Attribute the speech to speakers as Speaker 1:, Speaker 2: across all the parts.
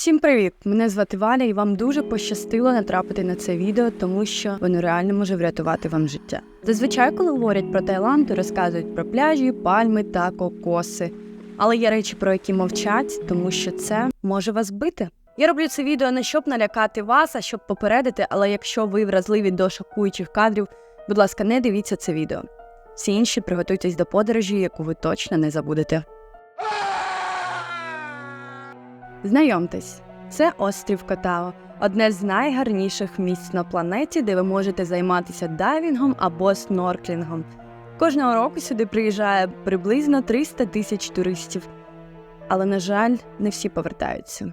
Speaker 1: Всім привіт! Мене звати Валя, і вам дуже пощастило натрапити на це відео, тому що воно реально може врятувати вам життя. Зазвичай, коли говорять про Таїланд, то розказують про пляжі, пальми та кокоси. Але є речі, про які мовчать, тому що це може вас бити. Я роблю це відео не щоб налякати вас, а щоб попередити. Але якщо ви вразливі до шокуючих кадрів, будь ласка, не дивіться це відео. Всі інші приготуйтесь до подорожі, яку ви точно не забудете. Знайомтесь, це острів Котао, одне з найгарніших місць на планеті, де ви можете займатися дайвінгом або снорклінгом. Кожного року сюди приїжджає приблизно 300 тисяч туристів, але, на жаль, не всі повертаються.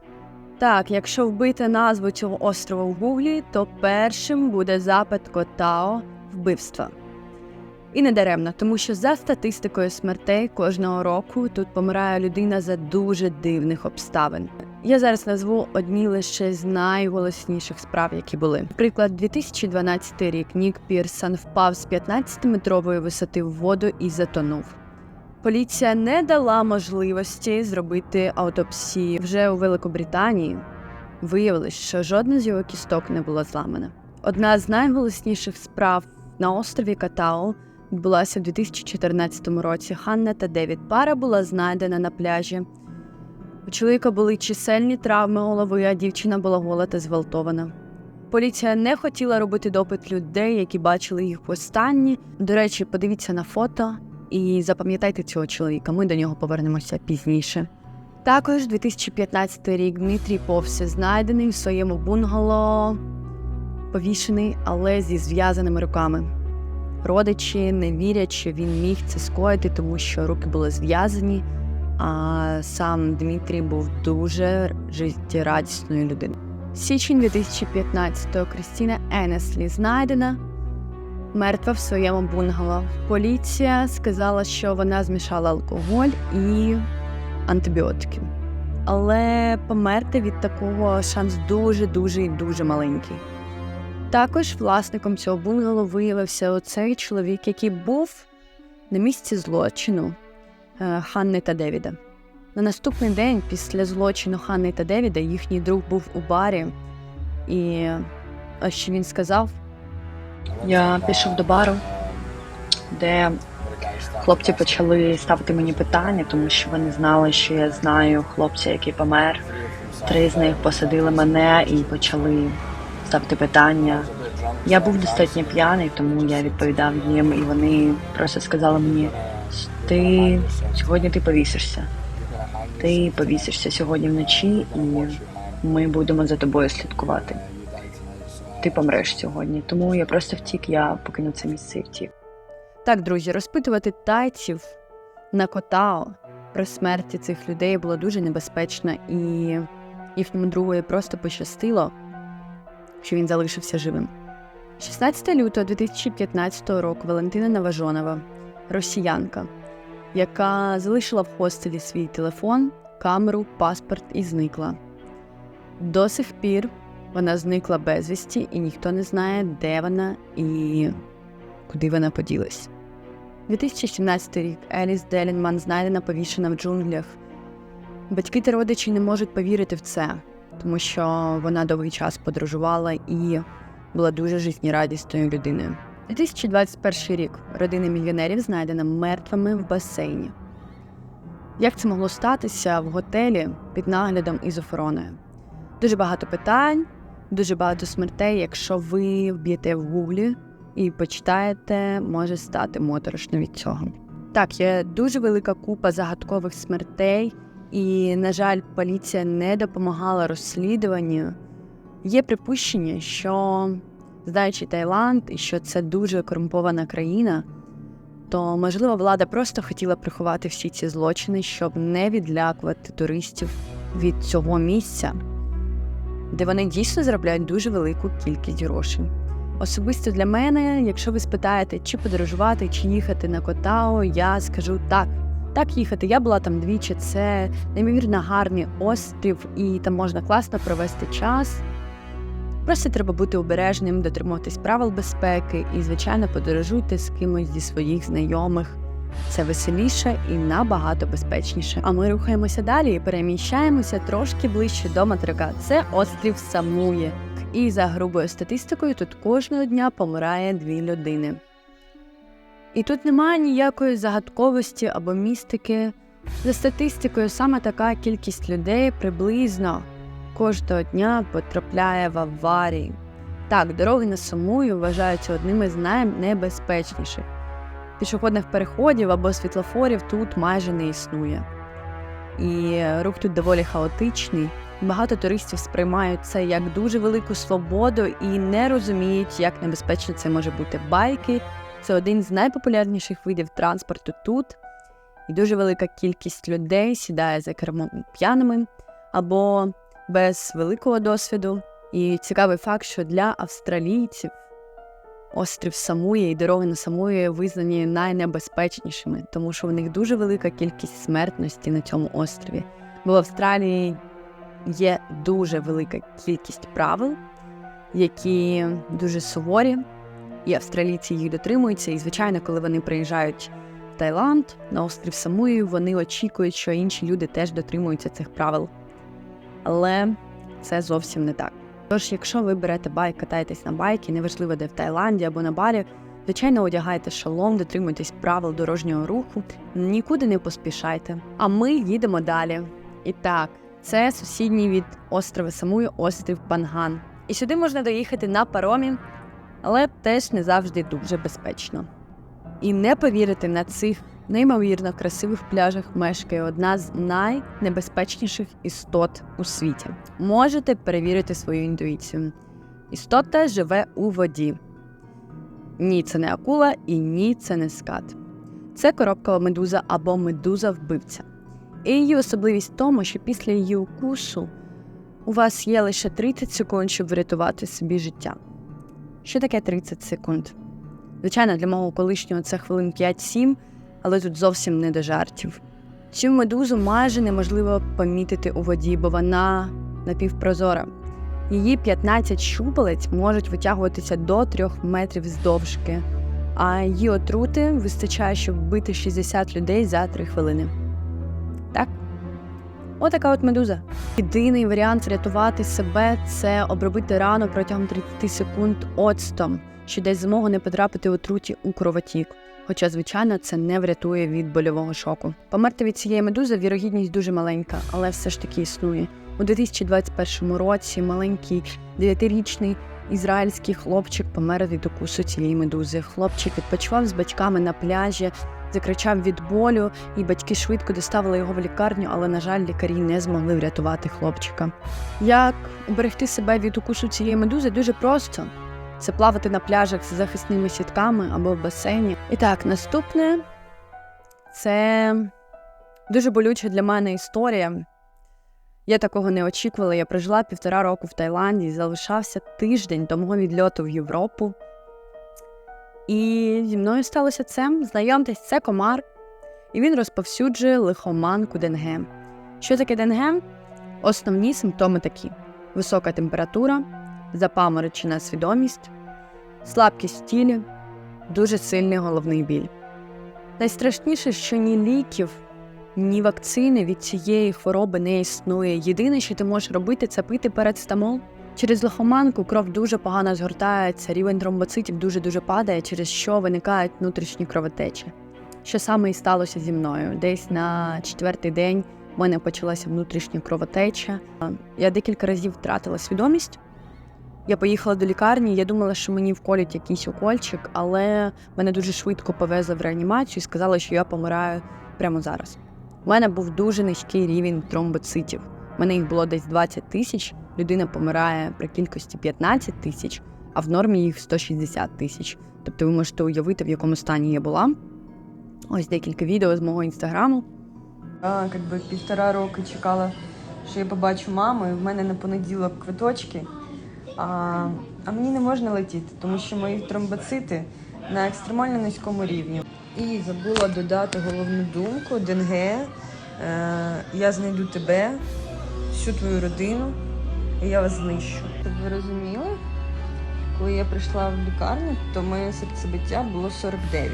Speaker 1: Так, якщо вбити назву цього острова в Гуглі, то першим буде запит Котао вбивства. І не даремно, тому що за статистикою смертей кожного року тут помирає людина за дуже дивних обставин. Я зараз назву одні лише з найголосніших справ, які були. Наприклад, 2012 рік Нік Пірсон впав з 15-метрової висоти в воду і затонув. Поліція не дала можливості зробити аутопсії. Вже у Великобританії виявилось, що жодна з його кісток не була зламана. Одна з найголосніших справ на острові Катау відбулася в 2014 році. Ханна та Девід пара була знайдена на пляжі. У чоловіка були чисельні травми голови, а дівчина була гола та зґвалтована. Поліція не хотіла робити допит людей, які бачили їх востаннє. До речі, подивіться на фото і запам'ятайте цього чоловіка. Ми до нього повернемося пізніше. Також 2015 рік Дмитрій Повсе знайдений в своєму бунгало, повішений, але зі зв'язаними руками. Родичі не вірять, що він міг це скоїти, тому що руки були зв'язані. А сам Дмитрій був дуже життєрадісною людиною. Січень 2015-го Крістіна Енеслі знайдена мертва в своєму бунгало. Поліція сказала, що вона змішала алкоголь і антибіотики. Але померти від такого шанс дуже дуже і дуже маленький. Також власником цього бунгало виявився оцей чоловік, який був на місці злочину е, Ханни та Девіда. На наступний день після злочину Ханни та Девіда їхній друг був у барі, і що він сказав:
Speaker 2: Я пішов до бару, де хлопці почали ставити мені питання, тому що вони знали, що я знаю хлопця, який помер. Три з них посадили мене і почали ставити питання. Я був достатньо п'яний, тому я відповідав їм, і вони просто сказали мені: ти сьогодні ти повісишся. Ти повісишся сьогодні вночі, і ми будемо за тобою слідкувати. Ти помреш сьогодні. Тому я просто втік, я покинув це місце і втік.
Speaker 1: так, друзі, розпитувати тайців на Котао про смерті цих людей було дуже небезпечно, і їхньому другові просто пощастило, що він залишився живим. 16 лютого 2015 року Валентина Наважонова, росіянка, яка залишила в хостелі свій телефон, камеру, паспорт і зникла. До сих пір вона зникла безвісті, і ніхто не знає, де вона і куди вона поділась. 2017 рік Еліс Делінман знайдена повішена в джунглях. Батьки та родичі не можуть повірити в це, тому що вона довгий час подорожувала і була дуже життєрадісною людиною. 2021 рік родина мільйонерів знайдена мертвими в басейні. Як це могло статися в готелі під наглядом охороною? Дуже багато питань, дуже багато смертей. Якщо ви вб'єте в гуглі і почитаєте, може стати моторошно від цього. Так, є дуже велика купа загадкових смертей, і, на жаль, поліція не допомагала розслідуванню. Є припущення, що знаючи Таїланд і що це дуже корумпована країна, то можливо влада просто хотіла приховати всі ці злочини, щоб не відлякувати туристів від цього місця, де вони дійсно заробляють дуже велику кількість грошей. Особисто для мене, якщо ви спитаєте, чи подорожувати, чи їхати на Котао, я скажу так. Так їхати. Я була там двічі. Це неймовірно гарний острів, і там можна класно провести час. Просто треба бути обережним, дотримуватись правил безпеки і, звичайно, подорожуйте з кимось зі своїх знайомих Це веселіше і набагато безпечніше. А ми рухаємося далі і переміщаємося трошки ближче до материка. Це острів Самує. І за грубою статистикою тут кожного дня помирає дві людини. І тут немає ніякої загадковості або містики. За статистикою, саме така кількість людей приблизно кожного дня потрапляє в аварії. Так, дороги на Самую вважаються одними з найнебезпечніших. Пішохідних переходів або світлофорів тут майже не існує. І рух тут доволі хаотичний. Багато туристів сприймають це як дуже велику свободу і не розуміють, як небезпечно це може бути. Байки це один з найпопулярніших видів транспорту тут, і дуже велика кількість людей сідає за кермом п'яними або без великого досвіду. І цікавий факт, що для австралійців острів Самує і дороги на Самує визнані найнебезпечнішими, тому що у них дуже велика кількість смертності на цьому острові. Бо в Австралії є дуже велика кількість правил, які дуже суворі, і австралійці їх дотримуються. І, звичайно, коли вони приїжджають в Таїланд на острів Самуї, вони очікують, що інші люди теж дотримуються цих правил. Але це зовсім не так. Тож, якщо ви берете байк, катаєтесь на байкі, неважливо, де в Таїланді або на барі, звичайно, одягайте шолом, дотримуйтесь правил дорожнього руху, нікуди не поспішайте. А ми їдемо далі. І так, це сусідній від острова Самую острів Панган. І сюди можна доїхати на паромі, але теж не завжди дуже безпечно. І не повірите, на цих неймовірно красивих пляжах мешкає одна з найнебезпечніших істот у світі. Можете перевірити свою інтуїцію. Істота живе у воді. Ні, це не акула і ні, це не скат. Це коробкова медуза або медуза вбивця. І її особливість в тому, що після її укусу у вас є лише 30 секунд, щоб врятувати собі життя. Що таке 30 секунд? Звичайно, для мого колишнього це хвилин 5-7, але тут зовсім не до жартів. Цю медузу майже неможливо помітити у воді, бо вона напівпрозора. Її 15 щупалець можуть витягуватися до 3 метрів здовжки, а її отрути вистачає, щоб вбити 60 людей за 3 хвилини. Так? Отака от медуза. Єдиний варіант врятувати себе це обробити рану протягом 30 секунд оцтом, що дасть змогу не потрапити отруті у кровотік. Хоча, звичайно, це не врятує від больового шоку. Померти від цієї медузи вірогідність дуже маленька, але все ж таки існує. У 2021 році маленький 9-річний ізраїльський хлопчик помер від укусу цієї медузи. Хлопчик відпочивав з батьками на пляжі, закричав від болю, і батьки швидко доставили його в лікарню, але, на жаль, лікарі не змогли врятувати хлопчика. Як уберегти себе від укусу цієї медузи дуже просто. Це плавати на пляжах з захисними сітками або в басейні. І так, наступне це дуже болюча для мене історія. Я такого не очікувала. Я прожила півтора року в Таїланді і залишався тиждень до мого відльоту в Європу. І зі мною сталося це. Знайомтесь, це комар, і він розповсюджує лихоманку денге. Що таке денге? Основні симптоми такі: висока температура, запаморочена свідомість, слабкість в тілі, дуже сильний головний біль. Найстрашніше, що ні ліків, ні вакцини від цієї хвороби не існує. Єдине, що ти можеш робити, це пити парацетамол. Через лихоманку кров дуже погано згортається, рівень тромбоцитів дуже-дуже падає, через що виникають внутрішні кровотечі. Що саме і сталося зі мною? Десь на четвертий день в мене почалася внутрішня кровотеча. Я декілька разів втратила свідомість. Я поїхала до лікарні, я думала, що мені вколють якийсь укольчик, але мене дуже швидко повезли в реанімацію і сказали, що я помираю прямо зараз. У мене був дуже низький рівень тромбоцитів. У мене їх було десь 20 тисяч. Людина помирає при кількості 15 тисяч, а в нормі їх 160 тисяч. Тобто ви можете уявити, в якому стані я була. Ось декілька відео з мого інстаграму.
Speaker 3: Я якби півтора року чекала, що я побачу маму, і в мене на понеділок квиточки. А, а мені не можна летіти, тому що мої тромбоцити на екстремально низькому рівні. І забула додати головну думку Денге. Я знайду тебе, всю твою родину, і я вас знищу. Щоб ви розуміли, коли я прийшла в лікарню, то моє серцебиття було 49.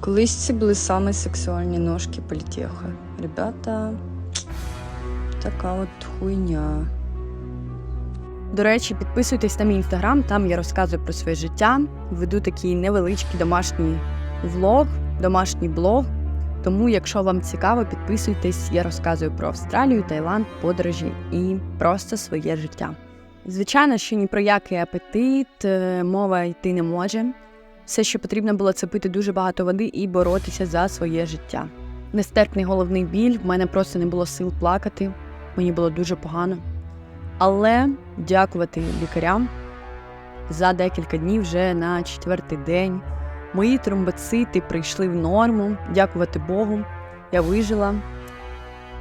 Speaker 1: Колись це були саме сексуальні ножки політеха. Ребята, така от хуйня. До речі, підписуйтесь на мій інстаграм, там я розказую про своє життя, веду такий невеличкий домашній влог, домашній блог. Тому, якщо вам цікаво, підписуйтесь, я розказую про Австралію, Таїланд, подорожі і просто своє життя. Звичайно, що ні про який апетит е, мова йти не може. Все, що потрібно було, це пити дуже багато води і боротися за своє життя. Нестерпний головний біль, в мене просто не було сил плакати, мені було дуже погано. Але дякувати лікарям за декілька днів, вже на четвертий день, мої тромбоцити прийшли в норму. Дякувати Богу, я вижила.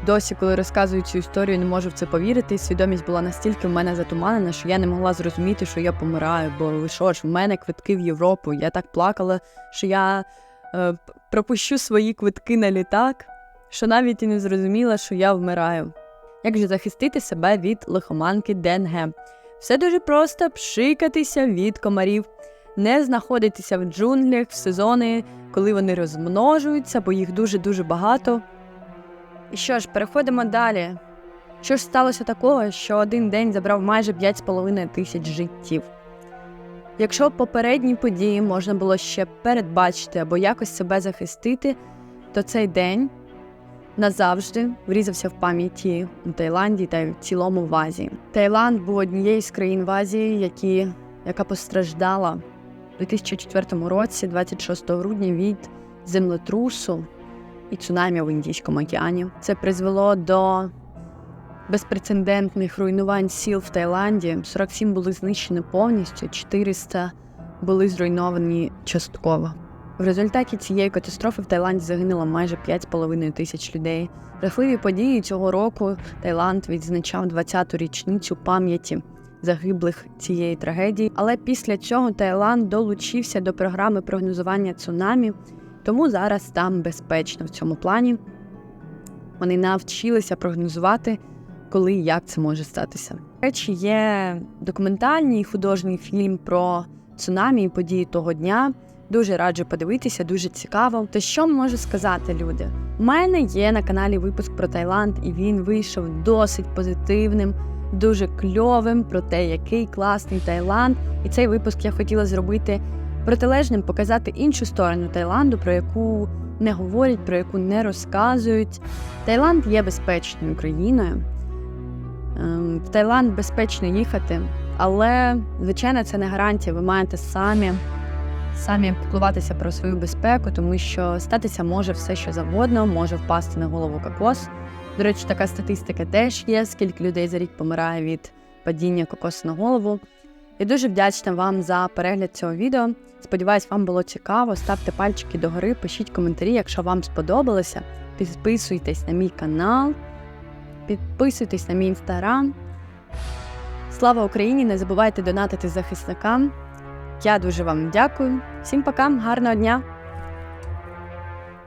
Speaker 1: Досі, коли розказую цю історію, не можу в це повірити. Свідомість була настільки в мене затуманена, що я не могла зрозуміти, що я помираю. Бо ви що ж, в мене квитки в Європу. Я так плакала, що я е, пропущу свої квитки на літак, що навіть і не зрозуміла, що я вмираю. Як же захистити себе від лихоманки Денге? Все дуже просто пшикатися від комарів, не знаходитися в джунглях в сезони, коли вони розмножуються, бо їх дуже-дуже багато. І що ж, переходимо далі. Що ж сталося такого, що один день забрав майже 5,5 тисяч життів? Якщо попередні події можна було ще передбачити або якось себе захистити, то цей день назавжди врізався в пам'яті у Таїланді та й в цілому в Азії. Таїланд був однією з країн в Азії, які, яка постраждала 2004 році, 26 грудня, від землетрусу і цунамі в Індійському океані. Це призвело до безпрецедентних руйнувань сіл в Таїланді. 47 були знищені повністю, 400 були зруйновані частково. В результаті цієї катастрофи в Таїланді загинуло майже 5,5 тисяч людей. Жахливі події цього року Таїланд відзначав 20-ту річницю пам'яті загиблих цієї трагедії. Але після цього Таїланд долучився до програми прогнозування цунамі, тому зараз там безпечно в цьому плані. Вони навчилися прогнозувати, коли і як це може статися. Речі, є документальний художній фільм про цунамі і події того дня. Дуже раджу подивитися, дуже цікаво. То що можу сказати, люди? У мене є на каналі випуск про Таїланд, і він вийшов досить позитивним, дуже кльовим про те, який класний Таїланд. І цей випуск я хотіла зробити протилежним, показати іншу сторону Таїланду, про яку не говорять, про яку не розказують. Таїланд є безпечною країною. Ем, В Таїланд безпечно їхати, але звичайно це не гарантія. Ви маєте самі самі піклуватися про свою безпеку, тому що статися може все, що завгодно, може впасти на голову кокос. До речі, така статистика теж є, скільки людей за рік помирає від падіння кокосу на голову. Я дуже вдячна вам за перегляд цього відео. Сподіваюсь, вам було цікаво. Ставте пальчики догори, пишіть коментарі, якщо вам сподобалося. Підписуйтесь на мій канал, підписуйтесь на мій інстаграм. Слава Україні! Не забувайте донатити захисникам. Я дуже вам дякую. Всім пока, гарного дня!